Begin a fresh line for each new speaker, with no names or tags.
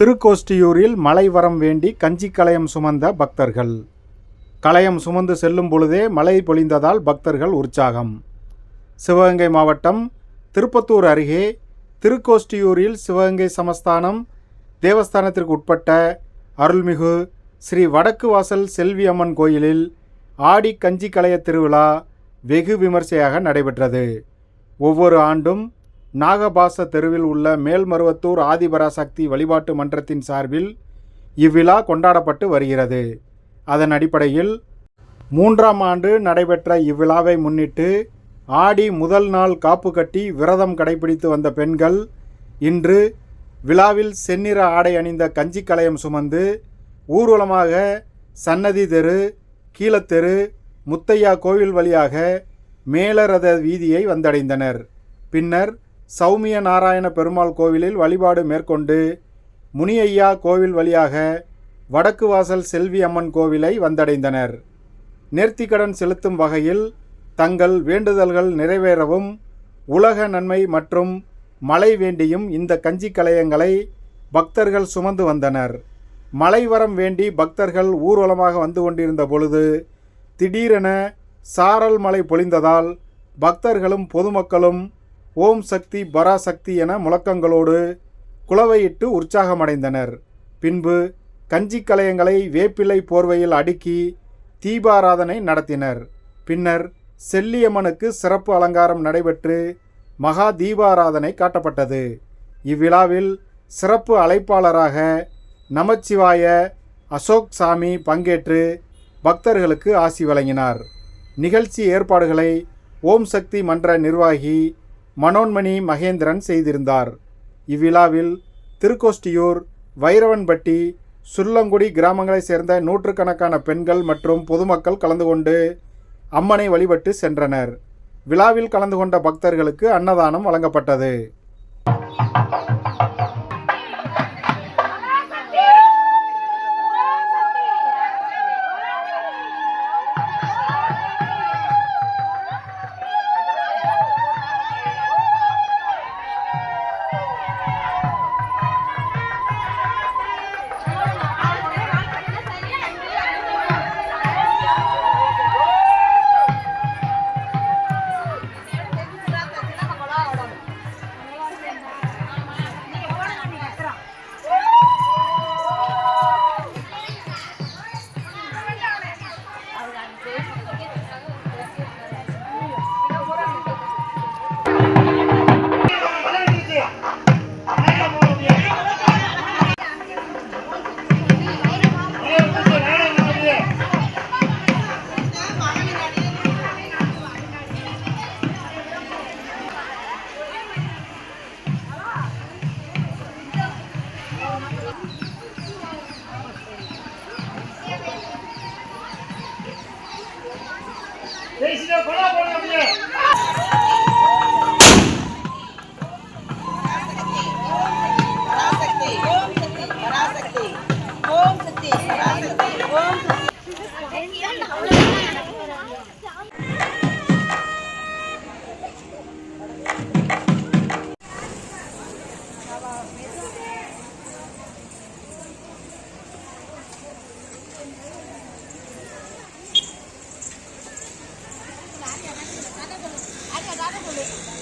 திருக்கோஷ்டியூரில் மலை வரம் வேண்டி கஞ்சி கலையம் சுமந்த பக்தர்கள். கலையம் சுமந்து செல்லும் பொழுதே மழை பொழிந்ததால் பக்தர்கள் உற்சாகம். சிவகங்கை மாவட்டம் திருப்பத்தூர் அருகே திருக்கோஷ்டியூரில் சிவகங்கை சமஸ்தானம் தேவஸ்தானத்திற்கு உட்பட்ட அருள்மிகு ஸ்ரீ வடக்கு வாசல் செல்வி அம்மன் கோயிலில் ஆடி கஞ்சி கலய திருவிழா வெகு விமர்சையாக நடைபெற்றது. ஒவ்வொரு ஆண்டும் நாகபாச தெருவில் உள்ள மேல்மருவத்தூர் ஆதிபராசக்தி வழிபாட்டு மன்றத்தின் சார்பில் இவ்விழா கொண்டாடப்பட்டு வருகிறது. அதன் அடிப்படையில் மூன்றாம் ஆண்டு நடைபெற்ற இவ்விழாவை முன்னிட்டு ஆடி முதல் நாள் காப்பு கட்டி விரதம் கடைபிடித்து வந்த பெண்கள் இன்று விழாவில் செந்நிற ஆடை அணிந்த கஞ்சி கலையம் சுமந்து ஊர்வலமாக சன்னதி தெரு கீழத்தெரு முத்தையா கோவில் வழியாக மேலரத வீதியை வந்தடைந்தனர். பின்னர் சௌமிய நாராயண பெருமாள் கோவிலில் வழிபாடு மேற்கொண்டு முனியையா கோவில் வழியாக வடக்கு வாசல் செல்வி அம்மன் கோவிலை வந்தடைந்தனர். நேர்த்திக்கடன் செலுத்தும் வகையில் தங்கள் வேண்டுதல்கள் நிறைவேறவும் உலக நன்மை மற்றும் மழை வேண்டியும் இந்த கஞ்சி கலையங்களை பக்தர்கள் சுமந்து வந்தனர். மழை வரம் வேண்டி பக்தர்கள் ஊர்வலமாக வந்து கொண்டிருந்த பொழுது திடீரென சாரல் மழை பொழிந்ததால் பக்தர்களும் பொதுமக்களும் ஓம் சக்தி பராசக்தி என முழக்கங்களோடு குளவையிட்டு உற்சாகமடைந்தனர். பின்பு கஞ்சி கலையங்களை வேப்பிலை போர்வையில் அடுக்கி தீபாராதனை நடத்தினர். பின்னர் செல்லியம்மனுக்கு சிறப்பு அலங்காரம் நடைபெற்று மகா தீபாராதனை காட்டப்பட்டது. இவ்விழாவில் சிறப்பு அழைப்பாளராக நமச்சிவாய அசோக் சாமி பங்கேற்று பக்தர்களுக்கு ஆசி வழங்கினார். நிகழ்ச்சி ஏற்பாடுகளை ஓம் சக்தி மன்ற நிர்வாகி மனோன்மணி மகேந்திரன் செய்திருந்தார். இவ்விழாவில் திருக்கோஷ்டியூர் வைரவன்பட்டி சுல்லங்குடி கிராமங்களைச் சேர்ந்த நூற்றுக்கணக்கான பெண்கள் மற்றும் பொதுமக்கள் கலந்து கொண்டு அம்மனை வழிபட்டு சென்றனர். விழாவில் கலந்து கொண்ட பக்தர்களுக்கு அன்னதானம் வழங்கப்பட்டது.
பேசினா கொலா போனா அப்படியே. பராசக்தி பராசக்தி ஓம் சக்தி Yeah.